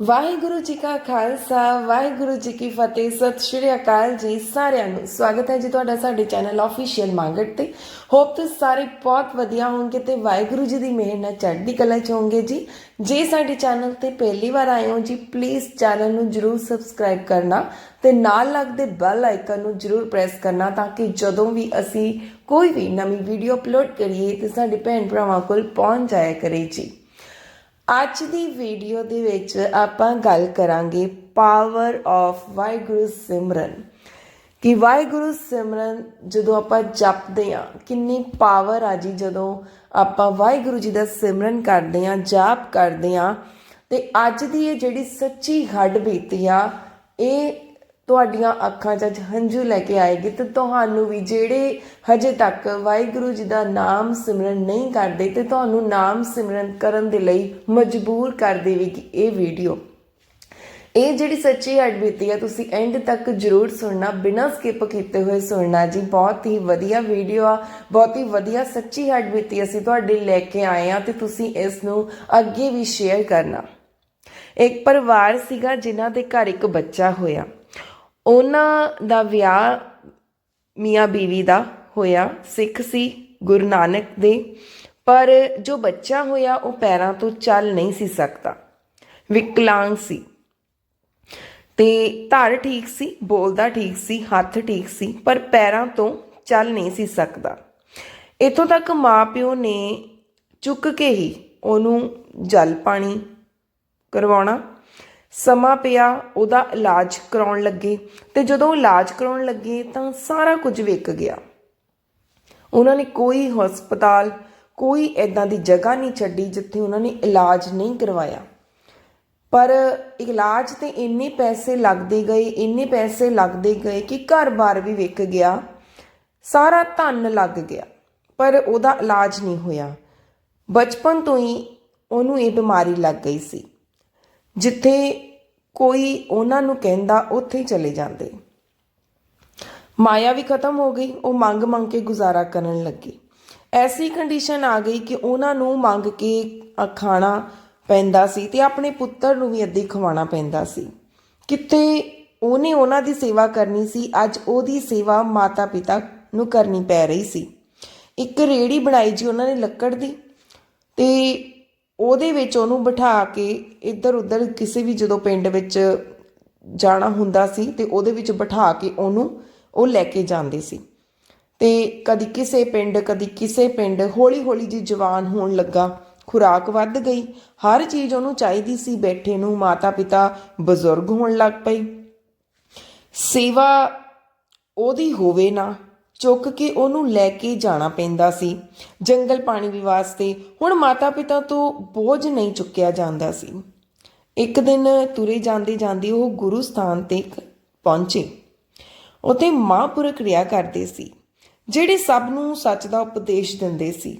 ਵਾਹਿਗੁਰੂ ਜੀ ਕਾ ਖਾਲਸਾ, ਵਾਹਿਗੁਰੂ ਜੀ ਕੀ ਫਤਿਹ। ਸਤਿ ਸ਼੍ਰੀ ਅਕਾਲ ਜੀ ਸਾਰਿਆਂ ਨੂੰ। ਸਵਾਗਤ ਹੈ ਜੀ ਤੁਹਾਡਾ ਸਾਡੇ ਚੈਨਲ ਆਫੀਸ਼ੀਅਲ ਮੰਗਟ ਤੇ। ਹੋਪ ਤੁਸੀਂ ਸਾਰੇ ਬਹੁਤ ਵਧੀਆ ਹੋਵੋਗੇ ਤੇ ਵਾਹਿਗੁਰੂ ਜੀ ਦੀ ਮਿਹਰ ਨਾਲ ਚੜ੍ਹਦੀ ਕਲਾ ਚ ਹੋਵੋਗੇ ਜੀ। ਜੇ ਸਾਡੇ ਚੈਨਲ ਤੇ ਪਹਿਲੀ ਵਾਰ ਆਏ ਹੋ ਜੀ ਪਲੀਜ਼ ਚੈਨਲ ਨੂੰ ਜਰੂਰ ਸਬਸਕ੍ਰਾਈਬ ਕਰਨਾ ਤੇ ਨਾਲ ਲੱਗਦੇ ਬੈਲ ਆਈਕਨ ਨੂੰ ਜਰੂਰ ਪ੍ਰੈਸ ਕਰਨਾ ਤਾਂ ਕਿ ਜਦੋਂ ਵੀ ਅਸੀਂ ਕੋਈ ਵੀ ਨਵੀਂ ਵੀਡੀਓ ਅਪਲੋਡ ਕਰੀਏ ਤੇ ਸਾਡੇ ਭੈਣ ਭਰਾਵਾਂ ਕੋਲ ਪਹੁੰਚ ਜਾਇਆ ਕਰੇ ਜੀ। ਅੱਜ ਦੀ ਵੀਡੀਓ ਦੇ ਵਿੱਚ ਆਪਾਂ ਗੱਲ ਕਰਾਂਗੇ ਪਾਵਰ ਆਫ ਵਾਹਿਗੁਰੂ ਸਿਮਰਨ। ਕਿ ਵਾਹਿਗੁਰੂ ਸਿਮਰਨ ਜਦੋਂ ਆਪਾਂ ਜਪਦੇ ਆ ਕਿੰਨੀ ਪਾਵਰ ਆ ਜੀ ਜਦੋਂ ਆਪਾਂ ਵਾਹਿਗੁਰੂ ਜੀ ਦਾ ਸਿਮਰਨ ਕਰਦੇ ਆ ਜਾਪ ਕਰਦੇ ਆ ਤੇ ਅੱਜ ਦੀ ਇਹ ਜਿਹੜੀ ਸੱਚੀ ਹੱਡ ਬੀਤੀ ਆ, ਇਹ ਤੁਹਾਡੀਆਂ ਅੱਖਾਂ 'ਚ ਅੱਜ ਹੰਝੂ ਲੈ ਕੇ ਆਏਗੀ ਤੇ ਤੁਹਾਨੂੰ ਵੀ ਜਿਹੜੇ ਹਜੇ ਤੱਕ ਵਾਹਿਗੁਰੂ ਜੀ ਦਾ ਨਾਮ ਸਿਮਰਨ ਨਹੀਂ ਕਰਦੇ ਤੇ ਤੁਹਾਨੂੰ ਨਾਮ ਸਿਮਰਨ ਕਰਨ ਦੇ ਲਈ ਮਜਬੂਰ ਕਰ ਦੇਵੇਗੀ ਇਹ ਵੀਡੀਓ। ਇਹ ਜਿਹੜੀ ਸੱਚੀ ਹੱਡ ਬੀਤੀ ਆ, ਤੁਸੀਂ ਐਂਡ ਤੱਕ ਜਰੂਰ ਸੁਣਨਾ, ਬਿਨਾਂ ਸਕਿਪ ਕੀਤੇ ਹੋਏ ਸੁਣਨਾ ਜੀ। ਬਹੁਤ ਹੀ ਵਧੀਆ ਵੀਡੀਓ ਆ, ਬਹੁਤ ਹੀ ਵਧੀਆ ਸੱਚੀ ਹੱਡ ਬੀਤੀ ਅਸੀਂ ਤੁਹਾਡੇ ਲੈ ਕੇ ਆਏ ਆ ਤੇ ਤੁਸੀਂ ਇਸ ਨੂੰ ਅੱਗੇ ਵੀ ਸ਼ੇਅਰ ਕਰਨਾ। ਇੱਕ ਪਰਿਵਾਰ ਸੀਗਾ ਜਿਨ੍ਹਾਂ ਦੇ ਘਰ ਇੱਕ ਬੱਚਾ ਹੋਇਆ। ਉਹਨਾਂ ਦਾ ਵਿਆਹ ਮੀਆਂ ਬੀਵੀ ਦਾ ਹੋਇਆ, ਸਿੱਖ ਸੀ ਗੁਰੂ ਨਾਨਕ ਦੇ, ਪਰ ਜੋ ਬੱਚਾ ਹੋਇਆ ਉਹ ਪੈਰਾਂ ਤੋਂ ਚੱਲ ਨਹੀਂ ਸੀ ਸਕਦਾ, ਵਿਕਲਾਂਗ ਸੀ। ਤੇ ਧੜ ਠੀਕ ਸੀ, ਬੋਲਦਾ ਠੀਕ ਸੀ, ਹੱਥ ਠੀਕ ਸੀ, ਪਰ ਪੈਰਾਂ ਤੋਂ ਚੱਲ ਨਹੀਂ ਸੀ ਸਕਦਾ। ਇਥੋਂ ਤੱਕ ਮਾਪਿਓ ਨੇ ਚੁੱਕ ਕੇ ਹੀ ਉਹਨੂੰ ਜਲ ਪਾਣੀ ਕਰਵਾਉਣਾ ਸਮਾਂ ਪਿਆ, ਉਹਦਾ ਇਲਾਜ ਕਰਾਉਣ ਲੱਗੇ। ਤੇ ਜਦੋਂ ਇਲਾਜ ਕਰਾਉਣ ਲੱਗੇ, ਤਾਂ ਸਾਰਾ ਕੁਝ ਵਿਕ ਗਿਆ। ਉਹਨਾਂ ਨੇ ਕੋਈ ਹਸਪਤਾਲ, ਕੋਈ ਐਦਾਂ ਦੀ ਜਗ੍ਹਾ ਨਹੀਂ ਛੱਡੀ ਜਿੱਥੇ ਉਹਨਾਂ ਨੇ ਇਲਾਜ ਨਹੀਂ ਕਰਵਾਇਆ। ਪਰ ਇਲਾਜ ਤੇ ਇੰਨੇ ਪੈਸੇ ਲੱਗਦੇ ਗਏ, ਇੰਨੇ ਪੈਸੇ ਲੱਗਦੇ ਗਏ ਕਿ ਘਰ-ਬਾਰ ਵੀ ਵਿਕ ਗਿਆ। ਸਾਰਾ ਧਨ ਲੱਗ ਗਿਆ, ਪਰ ਉਹਦਾ ਇਲਾਜ ਨਹੀਂ ਹੋਇਆ। ਬਚਪਨ ਤੋਂ ਹੀ ਉਹਨੂੰ ਇਹ ਬਿਮਾਰੀ ਲੱਗ ਗਈ ਸੀ। ਜਿੱਥੇ ਕੋਈ ਉਹਨਾਂ ਨੂੰ ਕਹਿੰਦਾ, ਉੱਥੇ ਚਲੇ ਜਾਂਦੇ। ਮਾਇਆ ਵੀ ਖਤਮ ਹੋ ਗਈ, ਉਹ ਮੰਗ ਮੰਗ ਕੇ ਗੁਜ਼ਾਰਾ ਕਰਨ ਲੱਗੇ। ਐਸੀ ਕੰਡੀਸ਼ਨ ਆ ਗਈ ਕਿ ਉਹਨਾਂ ਨੂੰ ਮੰਗ ਕੇ ਖਾਣਾ ਪੈਂਦਾ ਸੀ ਤੇ ਆਪਣੇ ਪੁੱਤਰ ਨੂੰ ਵੀ ਅੱਧੀ ਖਵਾਉਣਾ ਪੈਂਦਾ ਸੀ। ਕਿਤੇ ਉਹਨੇ ਉਹਨਾਂ ਦੀ ਸੇਵਾ ਕਰਨੀ ਸੀ, ਅੱਜ ਉਹਦੀ ਸੇਵਾ ਮਾਤਾ ਪਿਤਾ ਨੂੰ ਕਰਨੀ ਪੈ ਰਹੀ ਸੀ। ਇੱਕ ਰੇੜੀ ਬਣਾਈ ਜੀ, ਉਹਨਾਂ ਨੇ ਲੱਕੜ ਦੀ ਤੇ ਉਹਦੇ ਵਿੱਚ ਉਹਨੂੰ ਬਿਠਾ ਕੇ ਇੱਧਰ ਉੱਧਰ ਕਿਸੇ ਵੀ ਜਦੋਂ ਪਿੰਡ ਵਿੱਚ ਜਾਣਾ ਹੁੰਦਾ ਸੀ ਤੇ ਉਹਦੇ ਵਿੱਚ ਬਿਠਾ ਕੇ ਉਹਨੂੰ ਉਹ ਲੈ ਕੇ ਜਾਂਦੇ ਸੀ। ਤੇ ਕਦੀ ਕਿਸੇ ਪਿੰਡ, ਕਦੀ ਕਿਸੇ ਪਿੰਡ ਹੌਲੀ ਹੌਲੀ ਜੀ ਜਵਾਨ ਹੋਣ ਲੱਗਾ, ਖੁਰਾਕ ਵੱਧ ਗਈ, ਹਰ ਚੀਜ਼ ਉਹਨੂੰ ਚਾਹੀਦੀ ਸੀ ਬੈਠੇ ਨੂੰ ਮਾਤਾ ਪਿਤਾ ਬਜ਼ੁਰਗ ਹੋਣ ਲੱਗ ਪਏ। ਸੇਵਾ ਉਹਦੀ ਹੋਵੇ ਨਾ ਚੁੱਕ ਕੇ ਉਹਨੂੰ ਲੈ ਕੇ ਜਾਣਾ ਪੈਂਦਾ ਸੀ। ਜੰਗਲ ਪਾਣੀ ਵੀ ਵਾਸਤੇ ਹੁਣ ਮਾਤਾ ਪਿਤਾ ਤੋਂ ਬੋਝ ਨਹੀਂ ਚੁੱਕਿਆ ਜਾਂਦਾ ਸੀ। ਇੱਕ ਦਿਨ ਤੁਰੇ ਜਾਂਦੇ ਜਾਂਦੇ ਉਹ ਗੁਰੂ ਸਥਾਨ ਤੇ ਪਹੁੰਚੇ। ਉਥੇ ਮਹਾਂਪੁਰਖ ਰਿਆ ਕਰਦੇ ਸੀ, ਜਿਹੜੇ ਸਭ ਨੂੰ ਸੱਚ ਦਾ ਉਪਦੇਸ਼ ਦਿੰਦੇ ਸੀ।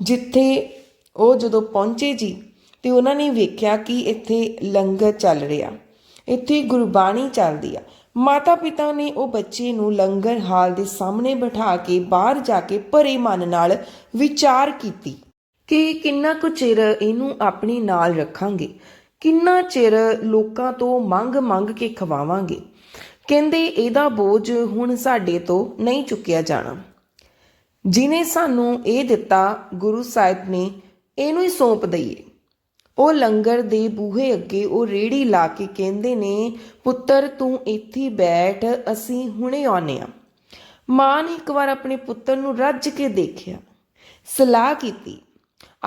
ਜਿੱਥੇ ਉਹ ਜਦੋਂ ਪਹੁੰਚੇ ਜੀ, ਤੇ ਉਹਨਾਂ ਨੇ ਵੇਖਿਆ ਕਿ ਇੱਥੇ ਲੰਗਰ ਚੱਲ ਰਿਹਾ। ਇੱਥੇ ਗੁਰਬਾਣੀ ਚੱਲਦੀ ਆ। ਮਾਤਾ ਪਿਤਾ ਨੇ ਉਹ ਬੱਚੇ ਨੂੰ ਲੰਗਰ ਹਾਲ ਦੇ ਸਾਹਮਣੇ ਬਿਠਾ ਕੇ ਬਾਹਰ ਜਾ ਕੇ ਭਰੇ ਮਨ ਨਾਲ ਵਿਚਾਰ ਕੀਤੀ ਕਿ ਕਿੰਨਾ ਕੁ ਚਿਰ ਇਹਨੂੰ ਆਪਣੇ ਨਾਲ ਰੱਖਾਂਗੇ, ਕਿੰਨਾ ਚਿਰ ਲੋਕਾਂ ਤੋਂ ਮੰਗ ਮੰਗ ਕੇ ਖਵਾਵਾਂਗੇ। ਕਹਿੰਦੇ ਇਹਦਾ ਬੋਝ ਹੁਣ ਸਾਡੇ ਤੋਂ ਨਹੀਂ ਚੁੱਕਿਆ ਜਾਣਾ। ਜਿਨੇ ਸਾਨੂੰ ਇਹ ਦਿੱਤਾ, ਗੁਰੂ ਸਾਹਿਬ ਨੇ ਇਹਨੂੰ ਹੀ ਸੌਂਪ ਦਈਏ। ਉਹ ਲੰਗਰ ਦੇ ਬੂਹੇ ਅੱਗੇ ਉਹ ਰੇੜੀ ਲਾ ਕੇ ਕਹਿੰਦੇ ਨੇ, ਪੁੱਤਰ, ਤੂੰ ਇੱਥੇ ਬੈਠ, ਅਸੀਂ ਹੁਣੇ ਆਉਨੇ ਆ ਮਾਂ ਨੇ ਇੱਕ ਵਾਰ ਆਪਣੇ ਪੁੱਤਰ ਨੂੰ ਰੱਜ ਕੇ ਦੇਖਿਆ, ਸਲਾਹ ਕੀਤੀ,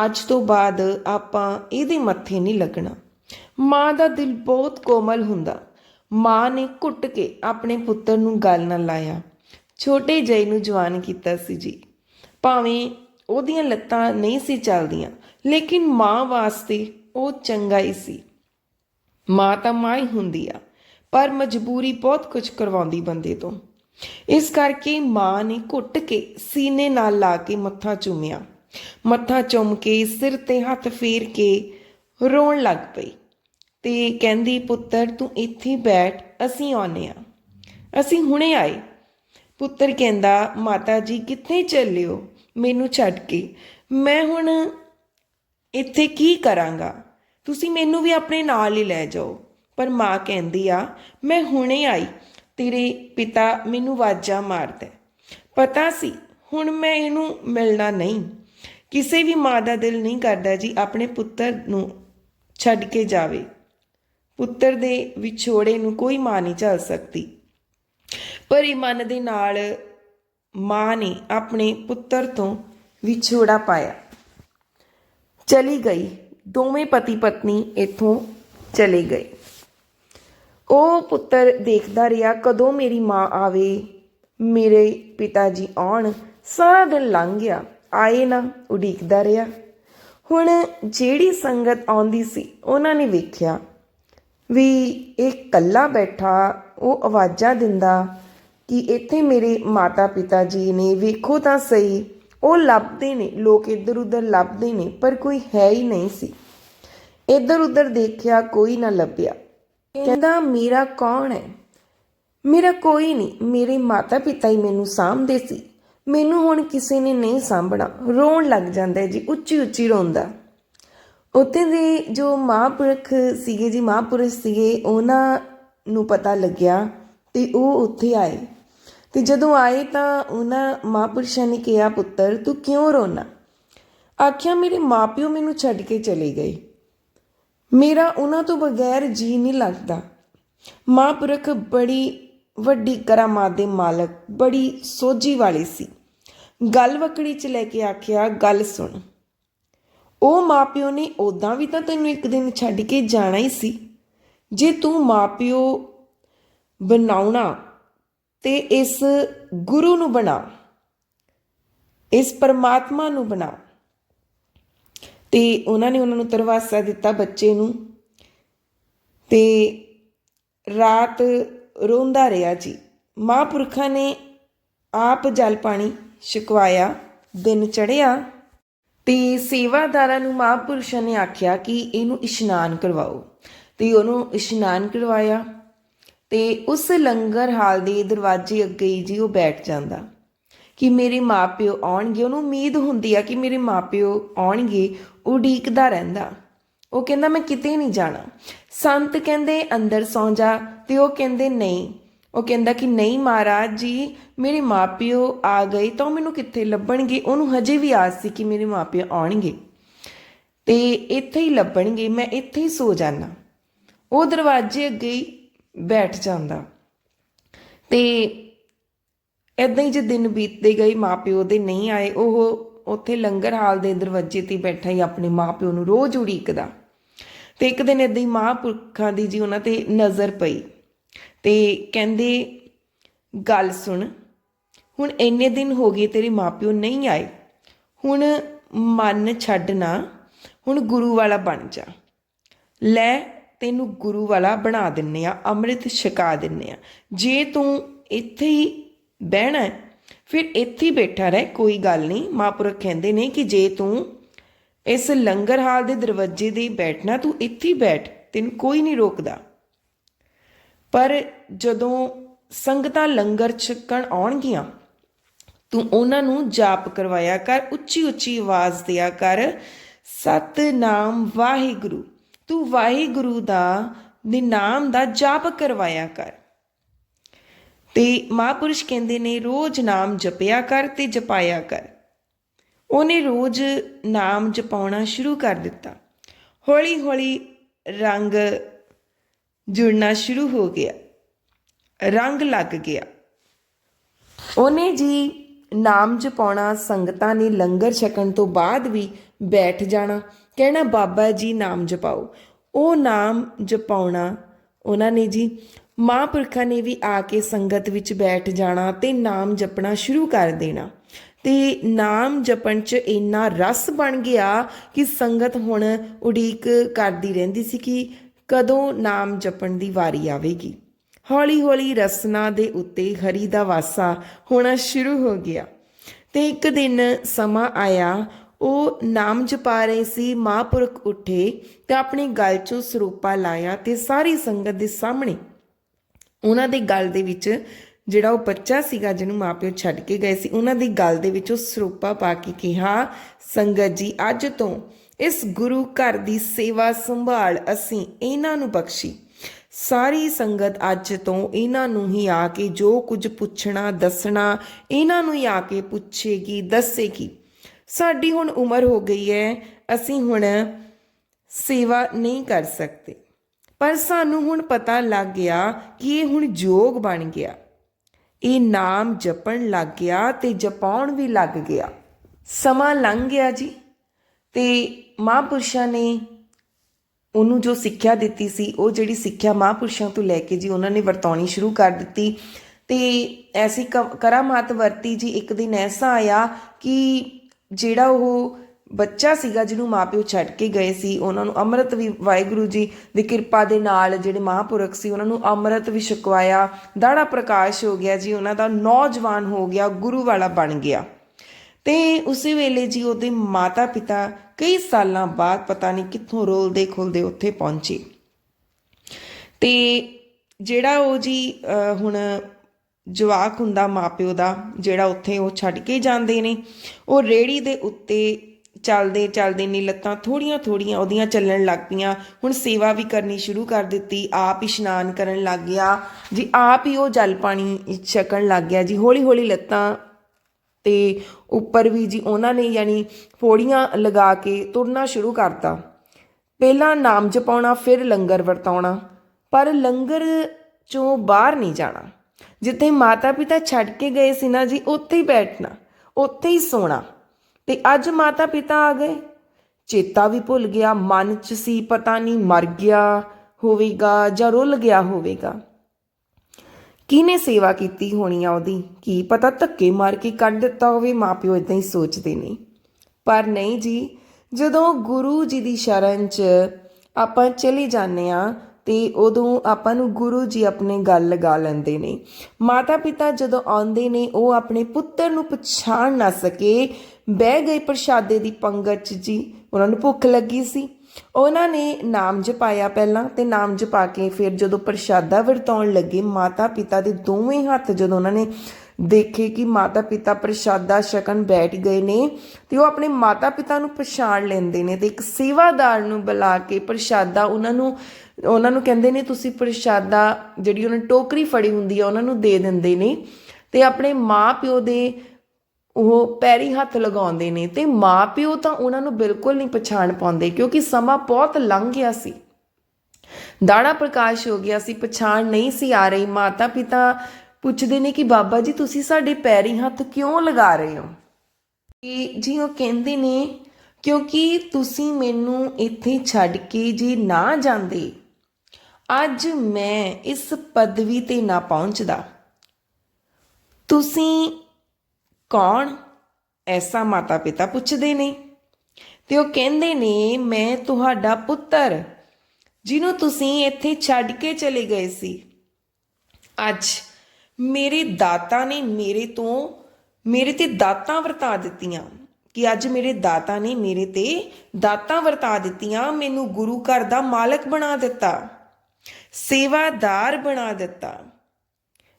ਅੱਜ ਤੋਂ ਬਾਅਦ ਆਪਾਂ ਇਹਦੇ ਮੱਥੇ ਨਹੀਂ ਲੱਗਣਾ। ਮਾਂ ਦਾ ਦਿਲ ਬਹੁਤ ਕੋਮਲ ਹੁੰਦਾ। ਮਾਂ ਨੇ ਘੁੱਟ ਕੇ ਆਪਣੇ ਪੁੱਤਰ ਨੂੰ ਗੱਲ ਨਾਲ ਲਾਇਆ। ਛੋਟੇ ਜੈ ਨੂੰ ਜਵਾਨ ਕੀਤਾ ਸੀ ਜੀ। ਭਾਵੇਂ ਉਹਦੀਆਂ ਲੱਤਾਂ ਨਹੀਂ ਸੀ ਚੱਲਦੀਆਂ, ਲੇਕਿਨ ਮਾਂ ਵਾਸਤੇ ਉਹ ਚੰਗਾ ਹੀ ਸੀ। ਮਾਂ ਤਾਂ ਮਾਂ ਹੀ ਹੁੰਦੀ ਆ, ਪਰ ਮਜਬੂਰੀ ਬਹੁਤ ਕੁਝ ਕਰਵਾਉਂਦੀ ਬੰਦੇ ਤੋਂ। ਇਸ ਕਰਕੇ ਮਾਂ ਨੇ ਘੁੱਟ ਕੇ ਸੀਨੇ ਨਾਲ ਲਾ ਕੇ ਮੱਥਾ ਚੁੰਮਿਆ। ਮੱਥਾ ਚੁੰਮ ਕੇ ਸਿਰ ਤੇ ਹੱਥ ਫੇਰ ਕੇ ਰੋਣ ਲੱਗ ਪਈ ਤੇ ਕਹਿੰਦੀ, ਪੁੱਤਰ, ਤੂੰ ਇੱਥੇ ਬੈਠ, ਅਸੀਂ ਆਉਨੇ ਆ ਅਸੀਂ ਹੁਣੇ ਆਏ। ਪੁੱਤਰ ਕਹਿੰਦਾ, ਮਾਤਾ ਜੀ, ਕਿੱਥੇ ਚੱਲਿਓ ਮੈਨੂੰ ਛੱਡ ਕੇ। ਮੈਂ ਹੁਣ ਇੱਥੇ ਕੀ ਕਰਾਂਗਾ? ਤੁਸੀਂ ਮੈਨੂੰ ਵੀ ਆਪਣੇ ਨਾਲ ਹੀ ਲੈ ਜਾਓ। ਪਰ ਮਾਂ ਕਹਿੰਦੀ ਆ, ਮੈਂ ਹੁਣੇ ਆਈ। ਤੇਰੇ ਪਿਤਾ ਮੈਨੂੰ ਵਾਜਾਂ ਮਾਰਦਾ ਪਤਾ ਸੀ, ਹੁਣ ਮੈਂ ਇਹਨੂੰ ਮਿਲਣਾ ਨਹੀਂ। ਕਿਸੇ ਵੀ ਮਾਂ ਦਾ ਦਿਲ ਨਹੀਂ ਕਰਦਾ ਜੀ ਆਪਣੇ ਪੁੱਤਰ ਨੂੰ ਛੱਡ ਕੇ ਜਾਵੇ। ਪੁੱਤਰ ਦੇ ਵਿਛੋੜੇ ਨੂੰ ਕੋਈ ਮਾਂ ਨਹੀਂ ਝੱਲ ਸਕਦੀ। ਪਰ ਇਹ ਮਨ ਦੇ ਨਾਲ ਮਾਂ ਨੇ ਆਪਣੇ ਪੁੱਤਰ ਤੋਂ ਵਿਛੋੜਾ ਪਾਇਆ। ਚਲੀ ਗਈ। ਦੋਵੇਂ ਪਤੀ ਪਤਨੀ ਇੱਥੋਂ ਚਲੇ ਗਏ। ਉਹ ਪੁੱਤਰ ਦੇਖਦਾ ਰਿਹਾ, ਕਦੋਂ ਮੇਰੀ ਮਾਂ ਆਵੇ, ਮੇਰੇ ਪਿਤਾ ਜੀ ਆਉਣ, ਸਾਰਾ ਦਿਨ ਲੰਘ ਗਿਆ, ਆਏ ਨਾ, ਉਡੀਕਦਾ ਰਿਹਾ। ਹੁਣ ਜਿਹੜੀ ਸੰਗਤ ਆਉਂਦੀ ਸੀ, ਉਹਨਾਂ ਨੇ ਵੇਖਿਆ ਵੀ ਇਹ ਕੱਲਾ ਬੈਠਾ, ਉਹ ਆਵਾਜ਼ਾਂ ਦਿੰਦਾ ਕਿ ਇੱਥੇ ਮੇਰੇ ਮਾਤਾ ਪਿਤਾ ਜੀ ਨੇ, ਵੇਖੋ ਤਾਂ ਸਹੀ ਉਹ ਲੱਭਦੇ ਨੇ, ਲੋਕ ਇੱਧਰ ਉੱਧਰ ਲੱਭਦੇ ਨੇ, ਪਰ ਕੋਈ ਹੈ ਹੀ ਨਹੀਂ ਸੀ। ਇੱਧਰ ਉੱਧਰ ਦੇਖਿਆ ਕੋਈ ਨਾ ਲੱਭਿਆ। ਕਹਿੰਦਾ, ਮੇਰਾ ਕੌਣ ਹੈ? ਮੇਰਾ ਕੋਈ ਨਹੀਂ, ਮੇਰੇ ਮਾਤਾ ਪਿਤਾ ਹੀ ਮੈਨੂੰ ਸਾਂਭਦੇ ਸੀ। ਮੈਨੂੰ ਹੁਣ ਕਿਸੇ ਨੇ ਨਹੀਂ ਸਾਂਭਣਾ। ਰੋਣ ਲੱਗ ਜਾਂਦਾ ਜੀ ਉੱਚੀ ਉੱਚੀ ਰੋਂਦਾ। ਉੱਥੇ ਦੇ ਜੋ ਮਹਾਂਪੁਰਖ ਸੀਗੇ ਜੀ, ਮਹਾਂਪੁਰਸ਼ ਸੀਗੇ, ਉਹਨਾਂ ਨੂੰ ਪਤਾ ਲੱਗਿਆ ਤੇ ਉਹ ਉੱਥੇ ਆਏ। ਤੇ ਜਦੋਂ ਆਏ ਤਾਂ ਉਹਨਾਂ ਮਹਾਂਪੁਰਸ਼ਾਂ ਨੇ ਕਿਹਾ, ਪੁੱਤਰ, ਤੂੰ ਕਿਉਂ ਰੋਣਾ ਆਖਿਆ, ਮੇਰੇ ਮਾਪਿਓ ਮੈਨੂੰ ਛੱਡ ਕੇ ਚਲੇ ਗਏ। ਮੇਰਾ ਉਹਨਾਂ ਤੋਂ ਬਗੈਰ ਜੀ ਨਹੀਂ ਲੱਗਦਾ। ਮਹਾਂਪੁਰਖ ਬੜੀ ਵੱਡੀ ਕਰਾਮਾਤ ਦੇ ਮਾਲਕ, ਬੜੀ ਸੋਝੀ ਵਾਲੀ ਸੀ। ਗੱਲ ਵਕੜੀ ਚ ਲੈ ਕੇ ਆਖਿਆ, ਗੱਲ ਸੁਣ। ਉਹ ਮਾਪਿਓ ਨੇ ਉਦਾਂ ਵੀ ਤਾਂ ਤੈਨੂੰ ਇੱਕ ਦਿਨ ਛੱਡ ਕੇ ਜਾਣਾ ਹੀ ਸੀ। ਜੇ ਤੂੰ ਮਾਪਿਓ ਬਣਾਉਣਾ ਤੇ ਇਸ ਗੁਰੂ ਨੂੰ ਬਣਾਓ ਇਸ ਪਰਮਾਤਮਾ ਨੂੰ ਬਣਾਓ ਤੇ ਉਹਨਾਂ ਨੇ ਉਹਨਾਂ ਨੂੰ ਤਰਵਾਸਾ ਦਿੱਤਾ ਬੱਚੇ ਨੂੰ। ਤੇ ਰਾਤ ਰੋਂਦਾ ਰਿਹਾ ਜੀ। ਮਹਾਂਪੁਰਖਾਂ ਨੇ ਆਪ ਜਲ ਪਾਣੀ ਛਕਵਾਇਆ, ਦਿਨ ਚੜਿਆ ਤੇ ਸੇਵਾਦਾਰਾਂ ਨੂੰ ਮਹਾਂਪੁਰਸ਼ਾਂ ਨੇ ਆਖਿਆ ਕਿ ਇਹਨੂੰ ਇਸ਼ਨਾਨ ਕਰਵਾਓ। ਤੇ ਉਹਨੂੰ ਇਸ਼ਨਾਨ ਕਰਵਾਇਆ। ਤੇ ਉਸ ਲੰਗਰ ਹਾਲ ਦੇ ਦਰਵਾਜ਼ੇ ਅੱਗੇ ਹੀ ਜੀ ਉਹ ਬੈਠ ਜਾਂਦਾ ਕਿ ਮੇਰੇ ਮਾਪਿਓ ਆਉਣਗੇ। ਉਹਨੂੰ ਉਮੀਦ ਹੁੰਦੀ ਆ ਕਿ ਮੇਰੇ ਮਾਪਿਓ ਆਉਣਗੇ ਉਡੀਕਦਾ ਰਹਿੰਦਾ। ਉਹ ਕਹਿੰਦਾ, ਮੈਂ ਕਿਤੇ ਨਹੀਂ ਜਾਣਾ। ਸੰਤ ਕਹਿੰਦੇ, ਅੰਦਰ ਸੌਂ ਜਾ। ਤੇ ਉਹ ਕਹਿੰਦੇ, ਨਹੀਂ। ਉਹ ਕਹਿੰਦਾ ਕਿ, ਨਹੀਂ ਮਹਾਰਾਜ ਜੀ, ਮੇਰੇ ਮਾਪਿਓ ਆ ਗਏ ਤਾਂ ਉਹ ਮੈਨੂੰ ਕਿੱਥੇ ਲੱਭਣਗੇ? ਉਹਨੂੰ ਹਜੇ ਵੀ ਆਸ ਸੀ ਕਿ ਮੇਰੇ ਮਾਪਿਓ ਆਉਣਗੇ। ਤੇ ਇੱਥੇ ਹੀ ਲੱਭਣਗੇ। ਮੈਂ ਇੱਥੇ ਹੀ ਸੋ ਜਾਣਾ ਉਹ ਦਰਵਾਜ਼ੇ ਅੱਗੇ ਬੈਠ ਜਾਂਦਾ। ਤੇ ਇਦਾਂ ਹੀ ਜੇ ਦਿਨ ਬੀਤਦੇ ਗਏ, ਮਾਪਿਓ ਦੇ ਨਹੀਂ ਆਏ, ਉਹ ਉੱਥੇ ਲੰਗਰ ਹਾਲ ਦੇ ਦਰਵਾਜ਼ੇ ਤੇ ਬੈਠਾ ਹੀ ਆਪਣੇ ਮਾਪਿਓ ਨੂੰ ਰੋਜ਼ ਉਡੀਕਦਾ। ਤੇ ਇੱਕ ਦਿਨ ਇਦਾਂ ਹੀ ਮਹਾਂਪੁਰਖਾਂ ਦੀ ਜੀ ਉਹਨਾਂ ਤੇ ਨਜ਼ਰ ਪਈ ਤੇ ਕਹਿੰਦੇ, ਗੱਲ ਸੁਣ, ਹੁਣ ਇੰਨੇ ਦਿਨ ਹੋ ਗਏ ਤੇਰੇ ਮਾਪਿਓ ਨਹੀਂ ਆਏ। ਹੁਣ ਮਨ ਛੱਡ ਨਾ, ਹੁਣ ਗੁਰੂ ਵਾਲਾ ਬਣ ਜਾ। ਲੈ ਤੈਨੂੰ ਗੁਰੂ ਵਾਲਾ ਬਣਾ ਦਿੰਨੇ ਆ ਅੰਮ੍ਰਿਤ ਛਕਾ ਦਿੰਨੇ ਆ। ਜੇ ਤੂੰ ਇੱਥੇ ਹੀ ਬਹਿਣਾ ਹੈ, ਫਿਰ ਇੱਥੇ ਹੀ ਬੈਠਾ ਰਹਿ ਕੋਈ ਗੱਲ ਨਹੀਂ। ਮਹਾਂਪੁਰਖ ਕਹਿੰਦੇ ਨੇ ਕਿ ਜੇ ਤੂੰ ਇਸ ਲੰਗਰ ਹਾਲ ਦੇ ਦਰਵਾਜ਼ੇ ਦੇ ਬੈਠਣਾ ਤੂੰ ਇੱਥੇ ਬੈਠ ਤੈਨੂੰ ਕੋਈ ਨਹੀਂ ਰੋਕਦਾ। ਪਰ ਜਦੋਂ ਸੰਗਤਾਂ ਲੰਗਰ ਛਕਣ ਆਉਣਗੀਆਂ ਤੂੰ ਉਹਨਾਂ ਨੂੰ ਜਾਪ ਕਰਵਾਇਆ ਕਰ ਉੱਚੀ ਉੱਚੀ ਆਵਾਜ਼ ਦਿਆ ਕਰ ਸਤਨਾਮ ਵਾਹਿਗੁਰੂ। ਤੂੰ ਵਾਹਿਗੁਰੂ ਦਾ ਦੇ ਨਾਮ ਦਾ ਜਾਪ ਕਰਵਾਇਆ ਕਰ। ਤੇ ਮਹਾਂਪੁਰਸ਼ ਕਹਿੰਦੇ ਨੇ, ਰੋਜ਼ ਨਾਮ ਜਪਿਆ ਕਰ ਤੇ ਜਪਾਇਆ ਕਰ। ਉਹਨੇ ਰੋਜ਼ ਨਾਮ ਜਪਾਉਣਾ ਸ਼ੁਰੂ ਕਰ ਦਿੱਤਾ। ਹੌਲੀ ਹੌਲੀ ਰੰਗ ਜੁੜਨਾ ਸ਼ੁਰੂ ਹੋ ਗਿਆ। ਰੰਗ ਲੱਗ ਗਿਆ। ਉਹਨੇ ਜੀ ਨਾਮ ਜਪਾਉਣਾ ਸੰਗਤਾਂ ਨੇ ਲੰਗਰ ਛਕਣ ਤੋਂ ਬਾਅਦ ਵੀ ਬੈਠ ਜਾਣਾ। ਕਹਿਣਾ ਬਾਬਾ ਜੀ ਨਾਮ ਜਪਾਓ। ਉਹ ਨਾਮ ਜਪਾਉਣਾ, ਉਹਨਾਂ ਨੇ ਜੀ ਮਹਾਂਪੁਰਖਾਂ ਨੇ ਵੀ ਆ ਕੇ ਸੰਗਤ ਵਿੱਚ ਬੈਠ ਜਾਣਾ ਤੇ ਨਾਮ ਜਪਣਾ ਸ਼ੁਰੂ ਕਰ ਦੇਣਾ। ਤੇ ਨਾਮ ਜਪਣ ਚ ਇੰਨਾ ਰਸ ਬਣ ਗਿਆ ਕਿ ਸੰਗਤ ਹੁਣ ਉਡੀਕ ਕਰਦੀ ਰਹਿੰਦੀ ਸੀ ਕਿ ਕਦੋਂ ਨਾਮ ਜਪਣ ਦੀ ਵਾਰੀ ਆਵੇਗੀ। ਹੌਲੀ ਹੌਲੀ ਰਸਨਾ ਦੇ ਉੱਤੇ ਹਰੀ ਦਾ ਵਾਸਾ ਹੋਣਾ ਸ਼ੁਰੂ ਹੋ ਗਿਆ। ਤੇ ਇੱਕ ਦਿਨ ਸਮਾਂ ਆਇਆ ਉਹ ਨਾਮ ਜਪਾ ਰਹੇ ਸੀ, ਮਹਾਂਪੁਰਖ ਉੱਠੇ ਤੇ ਆਪਣੀ ਗਲ 'ਚੋਂ ਸਰੂਪਾ ਲਾਇਆ ਤੇ ਸਾਰੀ ਸੰਗਤ ਦੇ ਸਾਹਮਣੇ ਉਹਨਾਂ ਦੇ ਗਲ ਦੇ ਵਿੱਚ ਜਿਹੜਾ ਉਹ ਬੱਚਾ ਸੀਗਾ ਜਿਹਨੂੰ ਮਾਪਿਓ ਛੱਡ ਕੇ ਗਏ ਸੀ, ਉਹਨਾਂ ਦੀ ਗੱਲ ਦੇ ਵਿੱਚ ਉਹ ਸਰੂਪਾ ਪਾ ਕੇ ਕਿਹਾ, ਸੰਗਤ ਜੀ, ਅੱਜ ਤੋਂ ਇਸ ਗੁਰੂ ਘਰ ਦੀ ਸੇਵਾ ਸੰਭਾਲ ਅਸੀਂ ਇਹਨਾਂ ਨੂੰ ਬਖਸ਼ੀ। ਸਾਰੀ ਸੰਗਤ ਅੱਜ ਤੋਂ ਇਹਨਾਂ ਨੂੰ ਹੀ ਆ ਕੇ ਜੋ ਕੁਝ ਪੁੱਛਣਾ, ਦੱਸਣਾ, ਇਹਨਾਂ ਨੂੰ ਹੀ ਆ ਕੇ ਪੁੱਛੇਗੀ, ਦੱਸੇਗੀ। ਸਾਡੀ ਹੁਣ ਉਮਰ ਹੋ ਗਈ ਹੈ, ਅਸੀਂ ਹੁਣ ਸੇਵਾ ਨਹੀਂ ਕਰ ਸਕਦੇ। ਪਰ ਸਾਨੂੰ ਹੁਣ ਪਤਾ ਲੱਗ ਗਿਆ ਕਿ ਇਹ ਹੁਣ ਜੋਗ ਬਣ ਗਿਆ। ਇਹ ਨਾਮ ਜਪਣ ਲੱਗ ਗਿਆ ਤੇ ਜਪਾਉਣ ਵੀ ਲੱਗ ਗਿਆ। ਸਮਾਂ ਲੰਘ ਗਿਆ ਜੀ ਤੇ ਮਹਾਂਪੁਰਸ਼ਾਂ ਨੇ ਉਹਨੂੰ ਜੋ ਸਿੱਖਿਆ ਦਿੱਤੀ ਸੀ, ਉਹ ਜਿਹੜੀ ਸਿੱਖਿਆ ਮਹਾਂਪੁਰਸ਼ਾਂ ਤੋਂ ਲੈ ਕੇ ਜੀ ਉਹਨਾਂ ਨੇ ਵਰਤਾਉਣੀ ਸ਼ੁਰੂ ਕਰ ਦਿੱਤੀ। ਤੇ ਐਸੀ ਕ- ਕਰਾਮਾਤ ਵਰਤੀ ਜੀ, ਇੱਕ ਦਿਨ ਐਸਾ ਆਇਆ ਕਿ ਜਿਹੜਾ ਉਹ ਬੱਚਾ ਸੀਗਾ ਜਿਹਨੂੰ ਮਾਪਿਓ ਛੱਡ ਕੇ ਗਏ ਸੀ, ਉਹਨਾਂ ਨੂੰ ਅੰਮ੍ਰਿਤ ਵੀ, ਵਾਹਿਗੁਰੂ ਜੀ ਦੀ ਕਿਰਪਾ ਦੇ ਨਾਲ ਜਿਹੜੇ ਮਹਾਂਪੁਰਖ ਸੀ, ਉਹਨਾਂ ਨੂੰ ਅੰਮ੍ਰਿਤ ਵੀ ਛਕਵਾਇਆ, ਦਾੜਾ ਪ੍ਰਕਾਸ਼ ਹੋ ਗਿਆ ਜੀ, ਉਹਨਾਂ ਦਾ ਨੌਜਵਾਨ ਹੋ ਗਿਆ, ਗੁਰੂ ਵਾਲਾ ਬਣ ਗਿਆ। ਤੇ ਉਸੇ ਵੇਲੇ ਜੀ ਉਹਦੇ ਮਾਤਾ ਪਿਤਾ ਕਈ ਸਾਲਾਂ ਬਾਅਦ ਪਤਾ ਨਹੀਂ ਕਿੱਥੋਂ ਰੋਲਦੇ ਖੁੱਲਦੇ ਉੱਥੇ ਪਹੁੰਚੇ। ਤੇ ਜਿਹੜਾ ਉਹ ਜੀ ਹੁਣ ਜਵਾਕ ਹੁੰਦਾ ਮਾਪਿਓ ਦਾ, ਜਿਹੜਾ ਉੱਥੇ ਉਹ ਛੱਡ ਕੇ ਜਾਂਦੇ ਨੇ। ਉਹ ਰੇੜੀ ਦੇ ਉੱਤੇ ਚੱਲਦੇ ਚੱਲਦੇ ਨੀ, ਲੱਤਾਂ ਥੋੜੀਆਂ ਥੋੜੀਆਂ ਉਹਦੀਆਂ ਚੱਲਣ ਲੱਗ ਪਈਆਂ। ਹੁਣ ਸੇਵਾ ਵੀ ਕਰਨੀ ਸ਼ੁਰੂ ਕਰ ਦਿੱਤੀ, ਆਪ ਇਸ਼ਨਾਨ ਕਰਨ ਲੱਗ ਗਿਆ। ਜੀ, ਆਪ ਹੀ ਉਹ ਜਲ ਪਾਣੀ ਛਕਣ ਲੱਗ ਗਿਆ। ਜੀ ਹੌਲੀ ਹੌਲੀ ਲੱਤਾਂ ਤੇ ਉੱਪਰ ਵੀ ਜੀ ਉਹਨਾਂ ਨੇ ਯਾਨੀ ਫੋੜੀਆਂ ਲਗਾ ਕੇ ਤੁਰਨਾ ਸ਼ੁਰੂ ਕਰਤਾ। ਪਹਿਲਾਂ ਨਾਮ ਜਪਾਉਣਾ, ਫਿਰ ਲੰਗਰ ਵਰਤਾਉਣਾ, ਪਰ ਲੰਗਰ ਚੋਂ ਬਾਹਰ ਨਹੀਂ ਜਾਣਾ। ਜਿੱਥੇ ਮਾਤਾ ਪਿਤਾ ਛੱਡ ਕੇ ਗਏ ਸੀ ਨਾ ਜੀ, ਉੱਥੇ ਹੀ ਬੈਠਣਾ, ਉੱਥੇ ਹੀ ਸੋਣਾ। ਤੇ ਅੱਜ ਮਾਤਾ ਪਿਤਾ ਆ ਗਏ। ਚੇਤਾ ਵੀ ਭੁੱਲ ਗਿਆ, ਮਨ 'ਚ ਸੀ ਪਤਾ ਨਹੀਂ ਮਰ ਗਿਆ ਹੋਵੇਗਾ ਜਾਂ ਰੁੱਲ ਗਿਆ ਹੋਵੇਗਾ। ਕਿਹਨੇ ਸੇਵਾ ਕੀਤੀ ਹੋਣੀ ਆ ਉਹਦੀ? ਕੀ ਪਤਾ ਧੱਕੇ ਮਾਰ ਕੇ ਕੱਢ ਦਿੱਤਾ ਹੋਵੇ, ਮਾਪਿਓ ਇਦਾਂ ਹੀ ਸੋਚਦੇ ਨੇ। ਪਰ ਨਹੀਂ ਜੀ, ਜਦੋਂ ਗੁਰੂ ਜੀ ਦੀ ਸ਼ਰਨ 'ਚ ਆਪਾਂ ਚਲੇ ਜਾਂਦੇ ਆ ਤੇ ਉਦੋਂ ਆਪਾਂ ਨੂੰ ਗੁਰੂ ਜੀ ਆਪਣੇ ਗੱਲ ਲਗਾ ਲੈਂਦੇ ਨੇ। ਮਾਤਾ ਪਿਤਾ ਜਦੋਂ ਆਉਂਦੇ ਨੇ, ਉਹ ਆਪਣੇ ਪੁੱਤਰ ਨੂੰ ਪਛਾਣ ਨਾ ਸਕੇ। ਬਹਿ ਗਏ ਪ੍ਰਸ਼ਾਦੇ ਦੀ ਪੰਗਤ 'ਚ ਜੀ, ਉਹਨਾਂ ਨੂੰ ਭੁੱਖ ਲੱਗੀ ਸੀ। ਉਹਨਾਂ ਨੇ ਨਾਮ ਜਪਾਇਆ ਪਹਿਲਾਂ ਤੇ ਨਾਮ ਜਪਾ ਕੇ ਫਿਰ ਜਦੋਂ ਪ੍ਰਸ਼ਾਦਾ ਵਰਤਾਉਣ ਲੱਗੇ ਮਾਤਾ ਪਿਤਾ ਦੇ ਦੋਵੇਂ ਹੱਥ ਜਦੋਂ ਉਹਨਾਂ ਨੇ ਦੇਖੇ ਕਿ ਮਾਤਾ ਪਿਤਾ ਪ੍ਰਸ਼ਾਦਾ ਛਕਣ ਬੈਠ ਗਏ ਨੇ ਤੇ ਉਹ ਆਪਣੇ ਮਾਤਾ ਪਿਤਾ ਨੂੰ ਪਛਾਣ ਲੈਂਦੇ ਨੇ ਤੇ ਇੱਕ ਸੇਵਾਦਾਰ ਨੂੰ ਬੁਲਾ ਕੇ ਪ੍ਰਸ਼ਾਦਾ ਉਹਨਾਂ ਨੂੰ ਉਹਨਾਂ ਨੂੰ ਕਹਿੰਦੇ ਨੇ, ਤੁਸੀਂ ਪ੍ਰਸ਼ਾਦਾ ਜਿਹੜੀ ਉਹਨਾਂ ਟੋਕਰੀ ਫੜੀ ਹੁੰਦੀ ਆ, ਉਹਨਾਂ ਨੂੰ ਦੇ ਦਿੰਦੇ ਨੇ। ਤੇ ਆਪਣੇ ਮਾਂ ਪਿਓ ਦੇ ਉਹ ਪੈਰੀ ਹੱਥ ਲਗਾਉਂਦੇ ਨੇ ਤੇ ਮਾਪਿਓ ਤਾਂ ਉਹਨਾਂ ਨੂੰ ਬਿਲਕੁਲ ਨਹੀਂ ਪਛਾਣ ਪਾਉਂਦੇ ਕਿਉਂਕਿ ਸਮਾਂ ਬਹੁਤ ਲੰਘ ਗਿਆ ਸੀ। ਦਾੜਾ ਪ੍ਰਕਾਸ਼ ਹੋ ਗਿਆ ਸੀ, ਪਛਾਣ ਨਹੀਂ ਸੀ ਆ ਰਹੀ। ਮਾਤਾ ਪਿਤਾ ਪੁੱਛਦੇ ਨੇ ਕਿ ਬਾਬਾ ਜੀ, ਤੁਸੀਂ ਸਾਡੇ ਪੈਰੀ ਹੱਥ ਕਿਉਂ ਲਗਾ ਰਹੇ ਹੋ? ਕਿ ਜੀ, ਉਹ ਕਹਿੰਦੇ ਨੇ, ਕਿਉਂਕਿ ਤੁਸੀਂ ਮੈਨੂੰ ਇੱਥੇ ਛੱਡ ਕੇ ਜੇ ਨਾ ਜਾਂਦੇ, ਅੱਜ ਮੈਂ ਇਸ ਪਦਵੀ ਤੇ ਨਾ ਪਹੁੰਚਦਾ। ਤੁਸੀਂ ਕੌਣ? ਐਸਾ ਮਾਤਾ ਪਿਤਾ ਪੁੱਛਦੇ ਨੇ। ਤੇ ਉਹ ਕਹਿੰਦੇ ਨੇ, ਮੈਂ ਤੁਹਾਡਾ ਪੁੱਤਰ, ਜਿਹਨੂੰ ਤੁਸੀਂ ਇੱਥੇ ਛੱਡ ਕੇ ਚਲੇ ਗਏ ਸੀ। ਅੱਜ ਮੇਰੇ ਦਾਤਾ ਨੇ ਮੇਰੇ ਤੋਂ, ਮੇਰੇ ਤੇ ਦਾਤਾਂ ਵਰਤਾ ਦਿੱਤੀਆਂ। ਕਿ ਅੱਜ ਮੇਰੇ ਦਾਤਾ ਨੇ ਮੇਰੇ ਤੇ ਦਾਤਾਂ ਵਰਤਾ ਦਿੱਤੀਆਂ, ਮੈਨੂੰ ਗੁਰੂ ਘਰ ਦਾ ਮਾਲਕ ਬਣਾ ਦਿੱਤਾ, ਸੇਵਾਦਾਰ ਬਣਾ ਦਿੱਤਾ।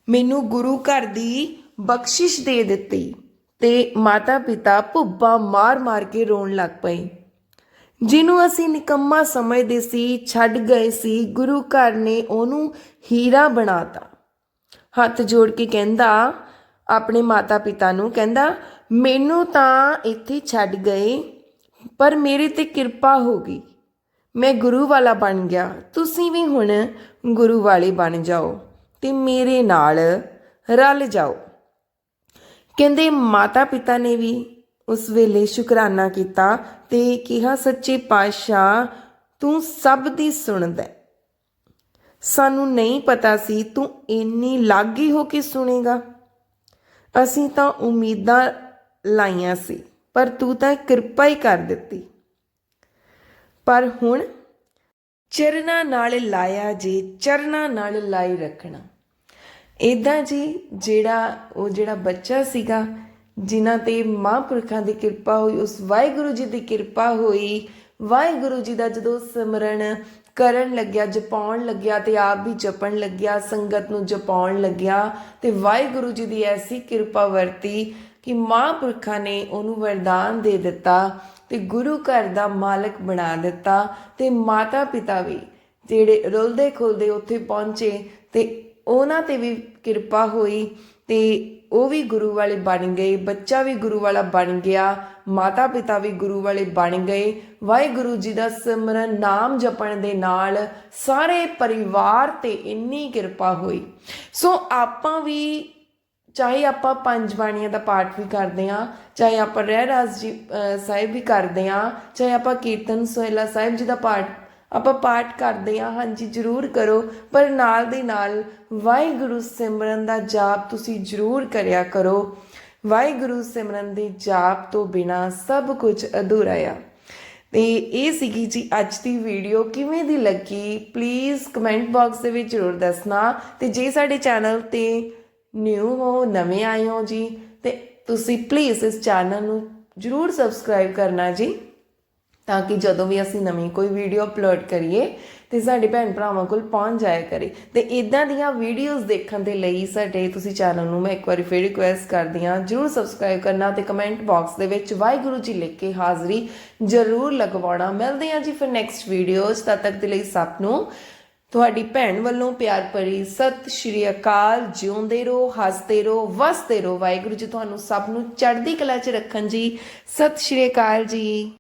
ਮੈਨੂੰ ਗੁਰੂ ਘਰ ਦੀ ਬਖਸ਼ਿਸ਼ ਦੇ ਦਿੱਤੀ ਤੇ ਮਾਤਾ ਪਿਤਾ ਭੁੱਬਾ ਮਾਰ-ਮਾਰ ਕੇ ਰੋਣ ਲੱਗ ਪਏ। ਜਿਹਨੂੰ ਅਸੀਂ ਨਿਕੰਮਾ ਸਮਝਦੇ ਸੀ, ਛੱਡ ਗਏ ਸੀ, ਗੁਰੂ ਘਰ ਨੇ ਉਹਨੂੰ ਹੀਰਾ ਬਣਾਤਾ ਹੱਥ ਜੋੜ ਕੇ ਕਹਿੰਦਾ ਆਪਣੇ ਮਾਤਾ ਪਿਤਾ ਨੂੰ, ਕਹਿੰਦਾ, ਮੈਨੂੰ ਤਾਂ ਇੱਥੇ ਛੱਡ ਗਏ, ਪਰ ਮੇਰੇ ਤੇ ਕਿਰਪਾ ਹੋ ਗਈ। ਮੈਂ ਗੁਰੂ ਵਾਲਾ ਬਣ ਗਿਆ। ਤੁਸੀਂ ਵੀ ਹੁਣ ਗੁਰੂ ਵਾਲੇ ਬਣ ਜਾਓ ਤੇ ਮੇਰੇ ਨਾਲ ਰਲ ਜਾਓ। ਕਹਿੰਦੇ ਮਾਤਾ ਪਿਤਾ ਨੇ ਵੀ ਉਸ ਵੇਲੇ ਸ਼ੁਕਰਾਨਾ ਕੀਤਾ ਤੇ ਕਿਹਾ, ਸੱਚੇ ਪਾਤਸ਼ਾਹ, ਤੂੰ ਸਭ ਦੀ ਸੁਣਦਾ ਸਾਨੂੰ ਨਹੀਂ ਪਤਾ ਸੀ ਤੂੰ ਇੰਨੀ ਲਾਗੀ ਹੋ ਕੇ ਸੁਣੇਗਾ। ਅਸੀਂ ਤਾਂ ਉਮੀਦਾਂ ਲਾਈਆਂ ਸੀ, ਪਰ ਤੂੰ ਤਾਂ ਕਿਰਪਾ ਹੀ ਕਰ ਦਿੱਤੀ। ਪਰ ਹੁਣ ਚਰਨਾਂ ਨਾਲ ਲਾਇਆ ਜੇ, ਚਰਨਾਂ ਨਾਲ ਲਾਈ ਰੱਖਣਾ। ਇਦਾਂ ਜੀ ਜਿਹੜਾ, ਉਹ ਜਿਹੜਾ ਬੱਚਾ ਸੀਗਾ, ਜਿਨ੍ਹਾਂ ਤੇ ਮਹਾਂਪੁਰਖਾਂ ਦੀ ਕਿਰਪਾ ਹੋਈ, ਉਸ ਵਾਹਿਗੁਰੂ ਜੀ ਦੀ ਕਿਰਪਾ ਹੋਈ। ਵਾਹਿਗੁਰੂ ਜੀ ਦਾ ਜਦੋਂ ਸਿਮਰਨ ਕਰਨ ਲੱਗਿਆ, ਜਪਾਉਣ ਲੱਗਿਆ ਤੇ ਆਪ ਵੀ ਜਪਣ ਲੱਗਿਆ, ਸੰਗਤ ਨੂੰ ਜਪਾਉਣ ਲੱਗਿਆ ਤੇ ਵਾਹਿਗੁਰੂ ਜੀ ਦੀ ਐਸੀ ਕਿਰਪਾ ਵਰਤੀ ਕਿ ਮਹਾਂਪੁਰਖਾਂ ਨੇ ਉਹਨੂੰ ਵਰਦਾਨ ਦੇ ਦਿੱਤਾ ਤੇ ਗੁਰੂ ਘਰ ਦਾ ਮਾਲਕ ਬਣਾ ਦਿੱਤਾ ਤੇ ਮਾਤਾ ਪਿਤਾ ਵੀ ਜਿਹੜੇ ਰੁਲਦੇ ਖੁਲਦੇ ਉੱਥੇ ਪਹੁੰਚੇ ਤੇ ਉਹਨਾਂ ਤੇ ਵੀ ਕਿਰਪਾ ਹੋਈ ਤੇ ਉਹ ਵੀ ਗੁਰੂ ਵਾਲੇ ਬਣ ਗਏ, ਬੱਚਾ ਵੀ ਗੁਰੂ ਵਾਲਾ ਬਣ ਗਿਆ ਮਾਤਾ ਪਿਤਾ ਵੀ ਗੁਰੂ ਵਾਲੇ ਬਣ ਗਏ, ਵਾਹਿਗੁਰੂ ਜੀ ਦਾ ਸਿਮਰਨ ਨਾਮ ਜਪਣ ਦੇ ਨਾਲ ਸਾਰੇ ਪਰਿਵਾਰ ਤੇ ਇੰਨੀ ਕਿਰਪਾ ਹੋਈ। ਸੋ ਆਪਾਂ ਵੀ ਚਾਹੇ ਆਪਾਂ ਪੰਜ ਬਾਣੀਆਂ ਦਾ ਪਾਠ ਵੀ ਕਰਦੇ ਹਾਂ, ਚਾਹੇ ਆਪਾਂ ਰਹਿਰਾਸ ਜੀ ਸਾਹਿਬ ਵੀ ਕਰਦੇ ਹਾਂ, ਚਾਹੇ ਆਪਾਂ ਕੀਰਤਨ ਸੋਹਿਲਾ ਸਾਹਿਬ ਜੀ ਦਾ ਪਾਠ ਆਪਾਂ ਪਾਠ ਕਰਦੇ ਹਾਂ, ਹਾਂਜੀ, ਜ਼ਰੂਰ ਕਰੋ। ਪਰ ਨਾਲ ਦੇ ਨਾਲ ਵਾਹਿਗੁਰੂ ਸਿਮਰਨ ਦਾ ਜਾਪ ਤੁਸੀਂ ਜ਼ਰੂਰ ਕਰਿਆ ਕਰੋ। ਵਾਹਿਗੁਰੂ ਸਿਮਰਨ ਦੇ ਜਾਪ ਤੋਂ ਬਿਨਾ ਸਭ ਕੁਝ ਅਧੂਰਾ ਆ। ਤੇ ਇਹ ਸੀਗੀ ਜੀ ਅੱਜ ਦੀ ਵੀਡੀਓ। ਕਿਵੇਂ ਦੀ ਲੱਗੀ? ਪਲੀਜ਼ ਕਮੈਂਟ ਬਾਕਸ ਦੇ ਵਿੱਚ ਜ਼ਰੂਰ ਦੱਸਣਾ। ਤੇ ਜੇ ਸਾਡੇ ਚੈਨਲ ਤੇ ਨਿਊ ਹੋ, ਨਵੇਂ ਆਏ ਹੋ ਜੀ, ਤੇ ਤੁਸੀਂ ਪਲੀਜ਼ ਇਸ ਚੈਨਲ ਨੂੰ ਜ਼ਰੂਰ ਸਬਸਕ੍ਰਾਈਬ ਕਰਨਾ ਜੀ। ਤਾਂ ਕਿ ਜਦੋਂ ਵੀ ਅਸੀਂ ਨਵੀਂ ਕੋਈ ਵੀਡੀਓ ਅਪਲੋਡ ਕਰੀਏ ਤੇ ਸਾਡੇ ਭੈਣ ਭਰਾਵਾਂ ਕੋਲ ਪਹੁੰਚ ਜਾਇਆ ਕਰੇ। ਤੇ ਇਦਾਂ ਦੀਆਂ ਵੀਡੀਓਜ਼ ਦੇਖਣ ਦੇ ਲਈ ਸਾਡੇ ਤੁਸੀਂ ਚੈਨਲ ਨੂੰ ਮੈਂ ਇੱਕ ਵਾਰੀ ਫੇਰ ਰਿਕੁਐਸਟ ਕਰਦੀ ਹਾਂ, ਜਰੂਰ ਸਬਸਕ੍ਰਾਈਬ ਕਰਨਾ ਤੇ ਕਮੈਂਟ ਬਾਕਸ ਦੇ ਵਿੱਚ ਵਾਹਿਗੁਰੂ ਜੀ ਲਿਖ ਕੇ ਹਾਜ਼ਰੀ ਜਰੂਰ ਲਗਵਾਉਣਾ। ਮਿਲਦੇ ਹਾਂ ਜੀ ਫਿਰ ਨੈਕਸਟ ਵੀਡੀਓਜ਼ ਤਦ ਤੱਕ ਦੇ ਲਈ ਸਭ ਨੂੰ। ਤੁਹਾਡੀ ਭੈਣ ਵੱਲੋਂ ਪਿਆਰ ਭਰੀ ਸਤਿ ਸ਼੍ਰੀ ਅਕਾਲ। ਜਿਉਂਦੇ ਰਹੋ, ਹੱਸਦੇ ਰਹੋ, ਵਸਦੇ ਰਹੋ। ਵਾਹਿਗੁਰੂ ਜੀ ਤੁਹਾਨੂੰ ਸਭ ਨੂੰ ਚੜ੍ਹਦੀ ਕਲਾ 'ਚ ਰੱਖਣ ਜੀ। ਸਤਿ ਸ਼੍ਰੀ ਅਕਾਲ ਜੀ।